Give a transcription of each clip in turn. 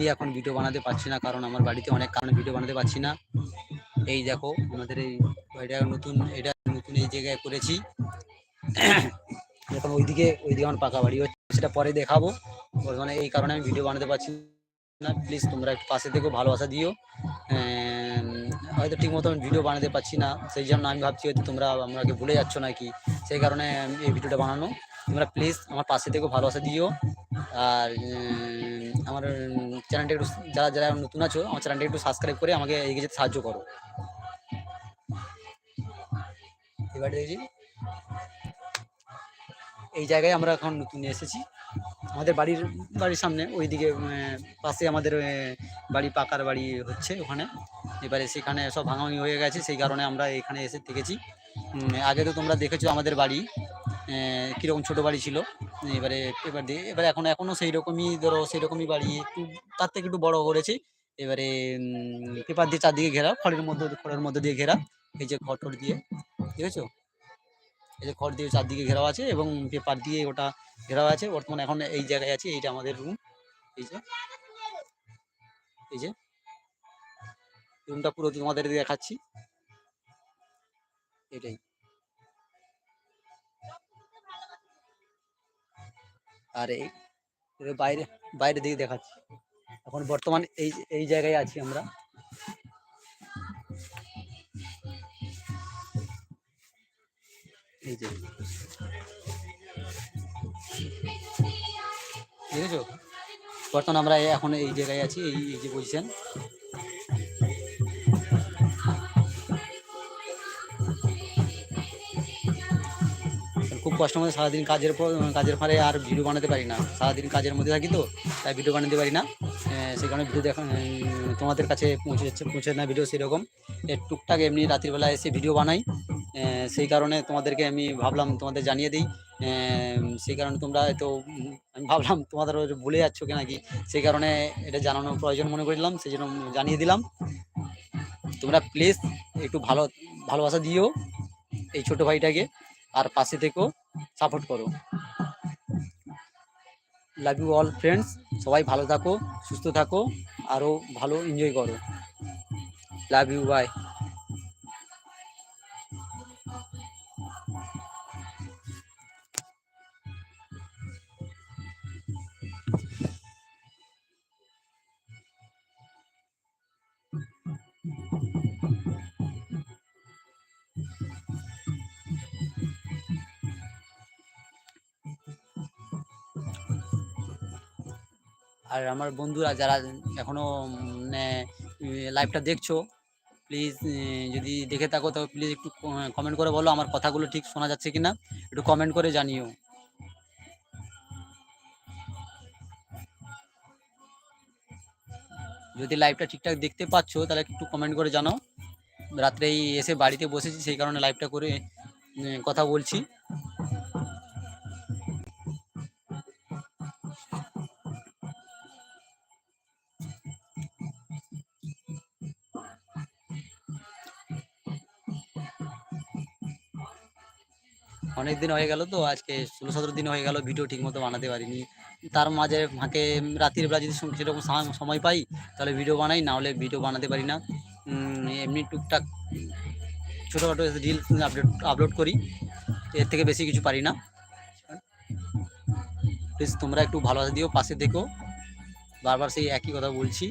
আমি এখন ভিডিও বানাতে পারছি না, কারণ আমার বাড়িতে অনেক কারণে ভিডিও বানাতে পারছি না। এই দেখো, আমাদের এই বাড়িটা নতুন, এটা নতুন এই জায়গায় করেছি। এখন ওইদিকে ওইদিকে আমার পাকা বাড়ি হচ্ছে, সেটা পরে দেখাবো। বর্তমানে এই কারণে আমি ভিডিও বানাতে পারছি না। প্লিজ তোমরা একটু পাশে থেকে, ভালোবাসা দিও। হয়তো ঠিক মতো আমি ভিডিও বানাতে পারছি না, সেই জন্য আমি ভাবছি হয়তো তোমরা আমাকে ভুলে যাচ্ছ নাকি। সেই কারণে আমি এই ভিডিওটা বানানো। তোমরা প্লিজ আমার পাশে থেকে, ভালোবাসা দিও। আর আমার চ্যানেলটা একটু যারা যারা নতুন আছো, আমার চ্যানেলটা একটু সাবস্ক্রাইব করে আমাকে এগিয়ে যেতে সাহায্য করো। এবার দেখছি এই জায়গায় আমরা এখন নতুন এসেছি। আমাদের বাড়ির বাড়ির সামনে, ওইদিকে পাশে আমাদের বাড়ি পাকার বাড়ি হচ্ছে ওখানে। এবারে সেখানে সব ভাঙাভাঙি হয়ে গেছে, সেই কারণে আমরা এখানে এসে থেকেছি। আগে তো তোমরা দেখেছ আমাদের বাড়ি। কীরকম ছোটো বাড়ি ছিল? এবারে, এবার দিয়ে এবারে এখন এখনও সেই রকমই ধরো সেই রকমই বাড়ি। একটু, তার থেকে একটু বড় করেছি। এবারে পেপার দিয়ে চারদিকে ঘেরা, খড়ের মধ্যে খড়ের মধ্যে দিয়ে ঘেরা, এই যে খড় টড় দিয়ে। ঠিক আছে এই যে খড় দিয়ে চারদিকে ঘেরাও আছে এবং পেপার দিয়ে ওটা ঘেরাও আছে। বর্তমানে এখন এই জায়গায় আছে, এইটা আমাদের রুম এই যে এই যে রুমটা পুরো তোমাদের দেখাচ্ছি। এটাই। আর এই বাইরে বাইরে দিকে দেখাচ্ছি। এখন বর্তমান এই এই জায়গায় আছি আমরা। এই যে। দেখেছ? বর্তমান আমরা এখন এই জায়গায় আছি, এই যে পজিশন কষ্ট মধ্যে সারাদিন কাজের পর কাজের পরে আর ভিডিও বানাতে পারি না। সারাদিন কাজের মধ্যে থাকি তো, তাই ভিডিও বানাতে পারি না। সেই কারণে ভিডিও দেখা তোমাদের কাছে পৌঁছে যাচ্ছে, পৌঁছে না ভিডিও সেরকম। টুকটাক এমনি রাত্রিবেলা এসে ভিডিও বানাই। সেই কারণে তোমাদেরকে আমি ভাবলাম, তোমাদের জানিয়ে দিই। সেই কারণে তোমরা তো আমি ভাবলাম, তোমাদের ভুলে যাচ্ছ কি নাকি সেই কারণে এটা জানানোর প্রয়োজন মনে করলাম, সেই জন্য জানিয়ে দিলাম। তোমরা প্লিজ একটু ভালো, ভালোবাসা দিও এই ছোট ভাইটাকে। আর পাশে থেকেও সাপোর্ট করো। লাভ ইউ অল ফ্রেন্ডস সবাই ভালো থাকো, সুস্থ থাকো আরও ভালো এনজয় করো। লাভ ইউ বাই আর আমার বন্ধুরা যারা এখনও মানে লাইভটা দেখছ প্লিজ যদি দেখে থাকো, তো প্লিজ একটু কমেন্ট করে বলো আমার কথাগুলো ঠিক শোনা যাচ্ছে কিনা। একটু কমেন্ট করে জানিও। যদি লাইভটা ঠিকঠাক দেখতে পাচ্ছো, তাহলে একটু কমেন্ট করে জানাও। রাত্রেই এসে বাড়িতে বসেছি, সেই কারণে লাইভটা করে কথা বলছি। দিন হয়ে গেল তো, আজকে ষোলো সতেরো দিন হয়ে গেল ভিডিও ঠিক মতো বানাতে পারিনি। তার মাঝে ফাঁকে রাত্রির বেলা যদি সেরকম সময় পাই, তাহলে ভিডিও বানাই, না হলে ভিডিও বানাতে পারি না। এমনি টুকটাক ছোটোখাটো রিলস আপলোড আপলোড করি। এর থেকে বেশি কিছু পারি না। প্লিজ তোমরা একটু ভালোবাসা দিও, পাশে দেখো। বারবার সেই একই কথা বলছি।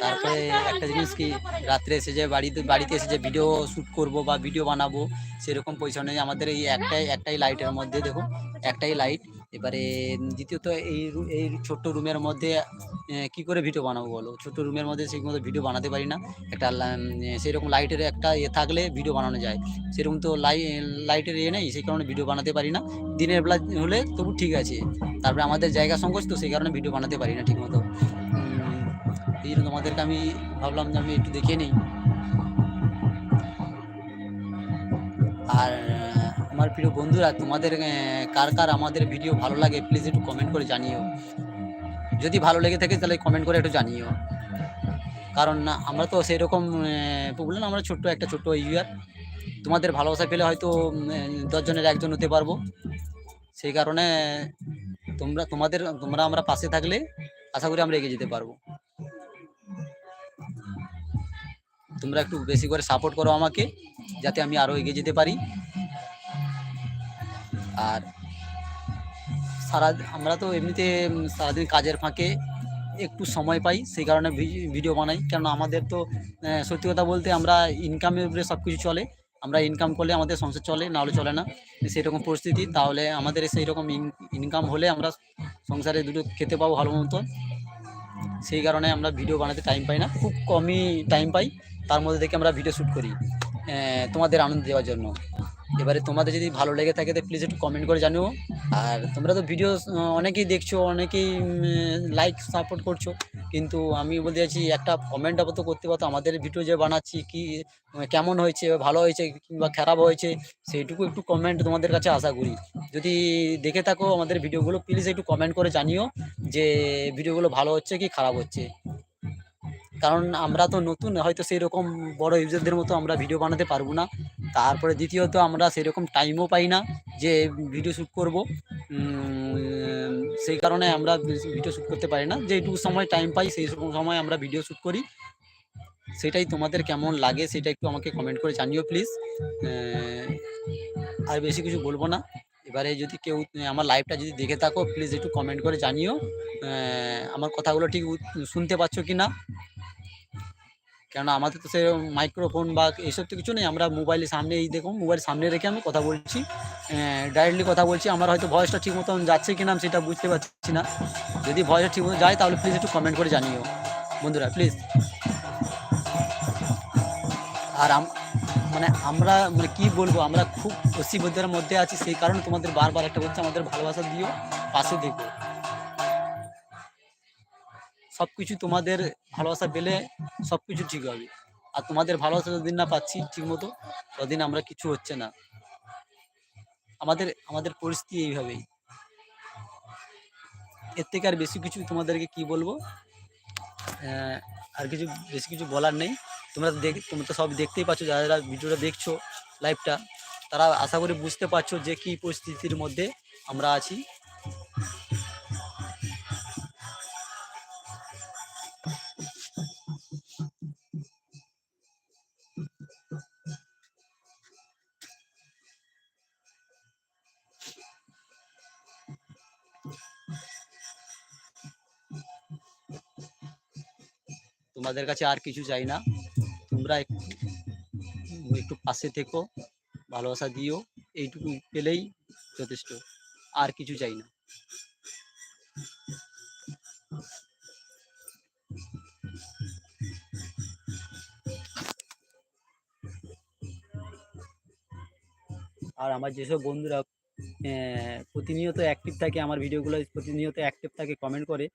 তারপরে একটা জিনিস কি, রাত্রে এসে যে বাড়িতে বাড়িতে এসে যে ভিডিও শ্যুট করব বা ভিডিও বানাবো, সেরকম পয়সা নেই। আমাদের এই একটাই একটাই লাইটের মধ্যে দেখো একটাই লাইট এবারে দ্বিতীয়ত এই এই ছোট্ট রুমের মধ্যে কি করে ভিডিও বানাবো বলো? ছোট্ট রুমের মধ্যে সেই মতো ভিডিও বানাতে পারি না। একটা সেরকম লাইটের একটা ইয়ে থাকলে ভিডিও বানানো যায়। সেরকম তো লাই লাইটের ইয়ে নেই, সেই কারণে ভিডিও বানাতে পারি না। দিনের বেলা হলে তবু ঠিক আছে। তারপরে আমাদের জায়গা সংকোচ তো, সেই কারণে ভিডিও বানাতে পারি না ঠিক মতো এই জন্য তোমাদেরকে আমি ভাবলাম যে আমি একটু দেখে নিই। আর, আমার প্রিয় বন্ধুরা, তোমাদের কার কার আমাদের ভিডিও ভালো লাগে প্লিজ একটু কমেন্ট করে জানিও। যদি ভালো লেগে থাকে, তাহলে কমেন্ট করে একটু জানিও। কারণ আমরা তো সেই রকম বললাম আমরা ছোট্ট, একটা ছোট্ট ইউয়ার তোমাদের ভালোবাসা পেলে হয়তো দশজনের একজন হতে পারব। সেই কারণে তোমরা, তোমাদের, তোমরা আমরা পাশে থাকলে আশা করি আমরা এগিয়ে যেতে পারব। তোমরা একটু বেশি করে সাপোর্ট করো আমাকে, যাতে আমি আরও এগিয়ে যেতে পারি। আর সারা আমরা তো এমনিতে সারাদিন কাজের ফাঁকে একটু সময় পাই, সেই কারণে ভিডিও বানাই। কেন আমাদের তো সত্যি কথা বলতে আমরা ইনকামের উপরে সব কিছু চলে। আমরা ইনকাম করলে আমাদের সংসার চলে, না নাহলে চলে না। সেই রকম পরিস্থিতি, তাহলে আমাদের সেই রকম ইনকাম হলে আমরা সংসারে দুটো খেতে পাবো ভালো মতো সেই কারণে আমরা ভিডিও বানাতে টাইম পাই না। খুব কমই টাইম পাই। তার মধ্যে থেকে আমরা ভিডিও শ্যুট করি। তোমাদের আনন্দ দেওয়ার জন্য। এবারে তোমাদের যদি ভালো লেগে থাকে, তো প্লিজ একটু কমেন্ট করে জানিও। আর তোমরা তো ভিডিও অনেকেই দেখছ, অনেকেই লাইক সাপোর্ট করছ। কিন্তু আমি বলতে চাইছি, একটা কমেন্ট আপাতত করতে পারতো আমাদের ভিডিও যে বানাচ্ছি, কি, কেমন হয়েছে, ভালো হয়েছে, কিংবা খারাপ হয়েছে, সেইটুকু একটু কমেন্ট তোমাদের কাছে আশা করি। যদি দেখে থাকো আমাদের ভিডিওগুলো প্লিজ একটু কমেন্ট করে জানিও যে ভিডিওগুলো ভালো হচ্ছে কি খারাপ হচ্ছে। কারণ আমরা তো নতুন, হয়তো সেই রকম বড় ইউজারদের মতো আমরা ভিডিও বানাতে পারব না। তারপরে দ্বিতীয়ত আমরা সেরকম টাইমও পাই না যে ভিডিও শ্যুট করব। সেই কারণে আমরা ভিডিও শ্যুট করতে পারি না। যেটুকু সময় টাইম পাই, সেই সময় আমরা ভিডিও শ্যুট করি। সেটাই তোমাদের কেমন লাগে সেটা একটু আমাকে কমেন্ট করে জানিও প্লিজ আর বেশি কিছু বলব না। এবারে যদি কেউ, আমার লাইভটা যদি দেখে থাকো প্লিজ একটু কমেন্ট করে জানিও। আমার কথাগুলো ঠিক শুনতে পাচ্ছ কি না কেন আমাদের তো সে মাইক্রোফোন বা এইসব তো কিছু নেই। আমরা মোবাইলের সামনে এই দেখুন মোবাইল সামনে রেখে আমি কথা বলছি। ডাইরেক্টলি কথা বলছি। আমার হয়তো ভয়েসটা ঠিক মতন যাচ্ছে কিনা আমি সেটা বুঝতে পারছি না। যদি ভয়েসটা ঠিক মতো যায়, তাহলে প্লিজ একটু কমেন্ট করে জানিও। বন্ধুরা প্লিজ আর মানে আমরা মানে কী বলব, আমরা খুব অসিবদ্ধের মধ্যে আছি। সেই কারণে তোমাদের বারবার একটা বলছে, আমাদের ভালোবাসা দিও, পাশে দেখো সব কিছু তোমাদের ভালোবাসা পেলে সব কিছু ঠিক হবে। আর তোমাদের ভালোবাসা যতদিন না পাচ্ছি ঠিক মতো ততদিন আমরা কিছু হচ্ছে না। আমাদের আমাদের পরিস্থিতি এইভাবেই। এর থেকে আর বেশি কিছু তোমাদেরকে কি বলব? আর কিছু, বেশি কিছু বলার নেই। তোমরা দেখ, তোমরা তো সব দেখতেই পাচ্ছ, যারা যারা ভিডিওটা দেখছ লাইভটা তারা আশা করি বুঝতে পারছ যে কি পরিস্থিতির মধ্যে আমরা আছি। তোমাদের কাছে আর কিছু চাই না। তোমরা একটু পাশে থেকো, ভালোবাসা দিও, এইটুকু পেলেই যথেষ্ট, আর কিছু চাই না। আর আমার যেসব বন্ধুরা প্রতিনিয়ত অ্যাক্টিভ থাকে আমার ভিডিওগুলো প্রতিনিয়ত অ্যাক্টিভ থাকে কমেন্ট করে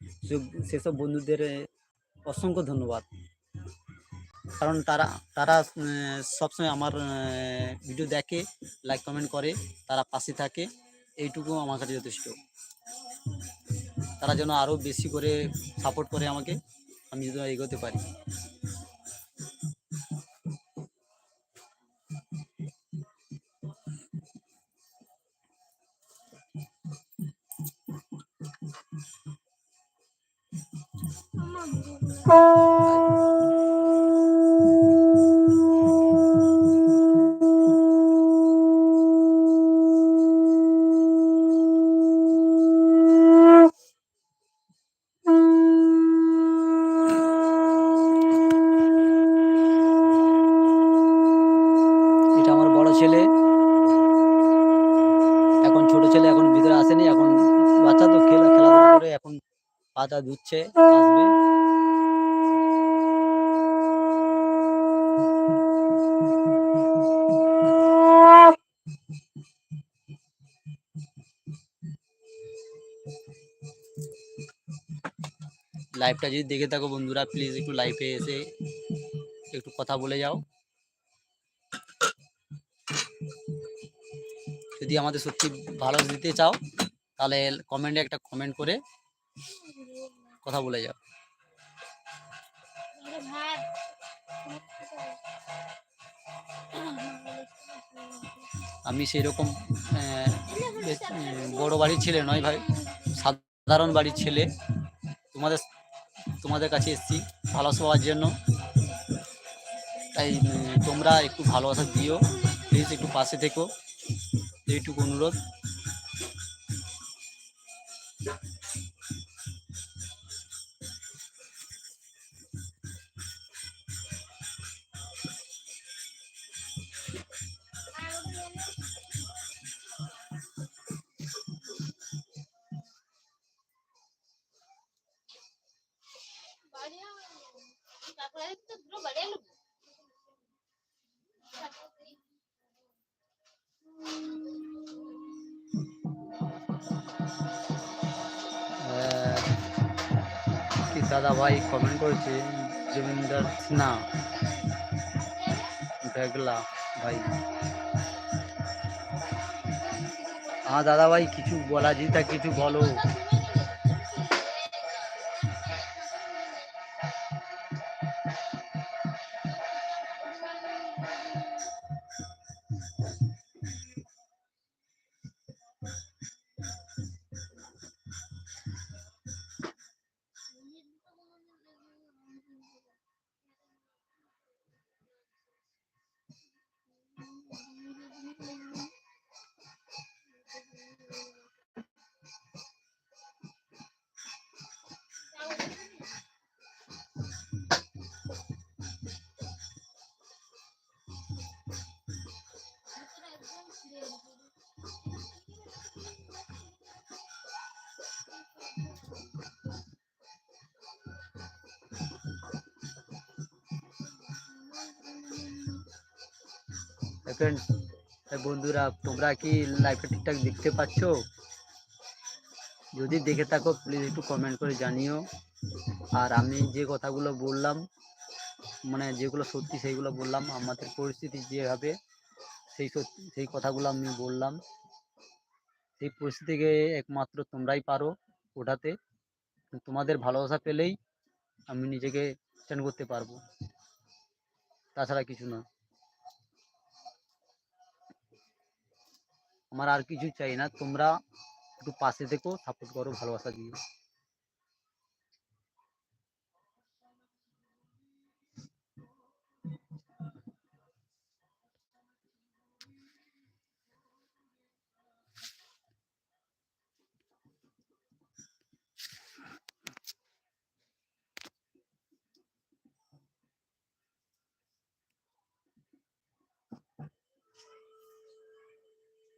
সেসব- বন্ধুদের অসংখ্য ধন্যবাদ। কারণ তারা তারা সবসময় আমার ভিডিও দেখে লাইক কমেন্ট করে, তারা পাশে থাকে, এইটুকু আমার কাছে যথেষ্ট। তারা যেন আরও বেশি করে সাপোর্ট করে আমাকে, আমি যেন এগোতে পারি। ছেলে। এখন ছোট ছেলে, এখন ভিতরে আসেনি, এখন বাচ্চা তো খেলা খেলাধুলা করে এখন পাতা ধুচ্ছে, আসবে। লাইভটা যদি দেখে থাকো বন্ধুরা প্লিজ একটু লাইভে এসে একটু কথা বলে যাও। যদি আমাদের সত্যি ভালো দিতে চাও, তাহলে কমেন্টে একটা কমেন্ট করে কথা বলে যাও। আমি সেই রকম বড় বাড়ির ছেলে নয় ভাই, সাধারণ বাড়ির ছেলে। তোমাদের তোমাদের কাছে এসেছি ভালোবাসা পাওয়ার জন্য। তাই তোমরা একটু ভালোবাসা দিও। প্লিজ একটু পাশে থেকো। এইটুকু অনুরোধ। দাদা ভাই কমেন্ট করেছে জমিদার না, ভেগলা ভাই। হ্যাঁ দাদা ভাই কিছু বলা যেটা কিছু বলো। এই বন্ধুরা, তোমরা কি লাইভটা ঠিকঠাক দেখতে পাচ্ছ? যদি দেখে থাকো প্লিজ একটু কমেন্ট করে জানিও। আর আমি যে কথাগুলো বললাম মানে যেগুলো সত্যি সেইগুলো বললাম, আমাদের পরিস্থিতি যেভাবে, সেই সেই কথাগুলো আমি বললাম। সেই পরিস্থিতিকে একমাত্র তোমরাই পারো ওঠাতে। তোমাদের ভালোবাসা পেলেই আমি নিজেকে স্ট্যান্ড করতে পারব। তাছাড়া কিছু না। আমার আর কিছু চাই না। তোমরা একটু পাশে থেকো সাপোর্ট করো ভালোবাসা দিও।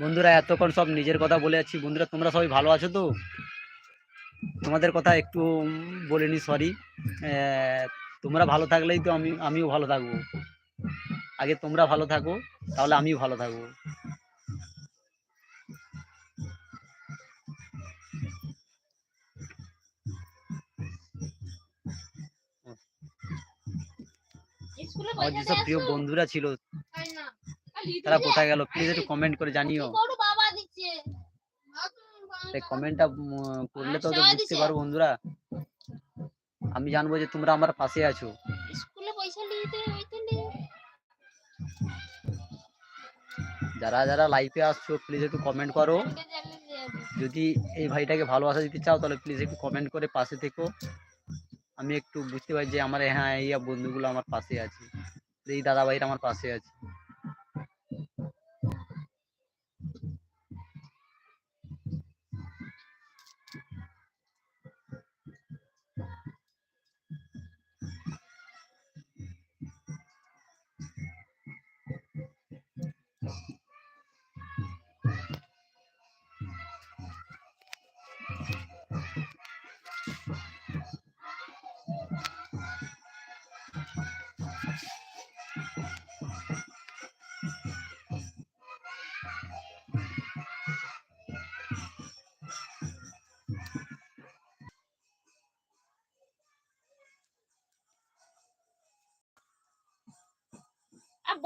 বন্ধুরা, এতক্ষণ সব নিজের কথা বলে আছি বন্ধুরা, তোমরা সবাই ভালো আছো তো? তোমাদের কথা একটু বলিনি সরি তোমরা ভালো থাকলেই তো আমি, আমিও ভালো থাকব। আগে তোমরা ভালো থাকো, তাহলে আমিও ভালো থাকব। আমার যেসব প্রিয় বন্ধুরা ছিল তারা কোথায় গেল? প্লিজ একটু কমেন্ট করে জানিও। তাই কমেন্টটা করলে তো তো বুঝতে পারো বন্ধুরা। আমি জানব যে তোমরা আমার পাশে আছো। যারা যারা লাইভে আসছো প্লিজ একটু কমেন্ট করো। যদি এই ভাইটাকে ভালোবাসা দিতে চাও তাহলে প্লিজ একটু কমেন্ট করে পাশে থেকো। আমি একটু বুঝতে পারি যে আমার হ্যাঁ এই বন্ধুগুলো আমার পাশে আছে। এই দাদা ভাইরা আমার পাশে আছে।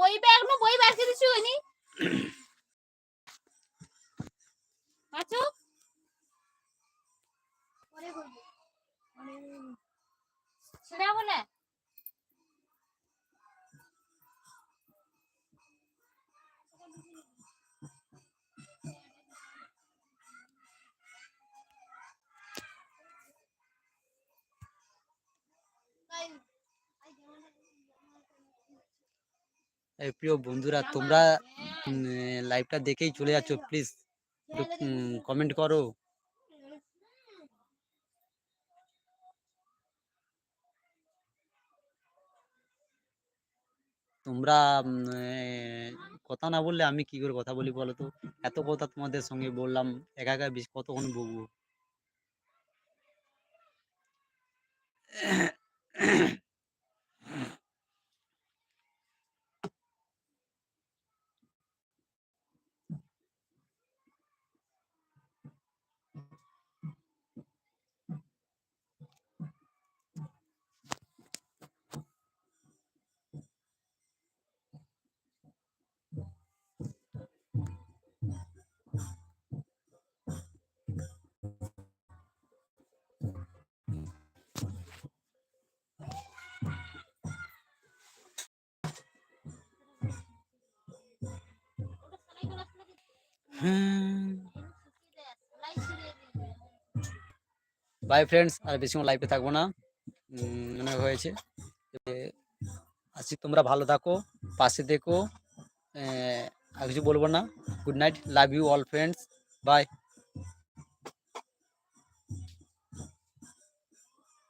বই ব্যাগ নু বই ব্যাগ দিছি ওনি প্রিয় বন্ধুরা, তোমরা লাইভটা দেখেই চলে যাচ্ছ প্লিজ কমেন্ট করো। তোমরা কথা না বললে আমি কি করে কথা বলি বলো তো? এত কথা তোমাদের সঙ্গে বললাম, একা একা বেশ কতক্ষণ বলব বাই ফ্রেন্ডস আর বেশিক্ষণ লাইফে থাকব না। মনে হয়েছে আসি তোমরা ভালো থাকো, পাশে দেখো। আর কিছু বলব না। Good night love you all friends bye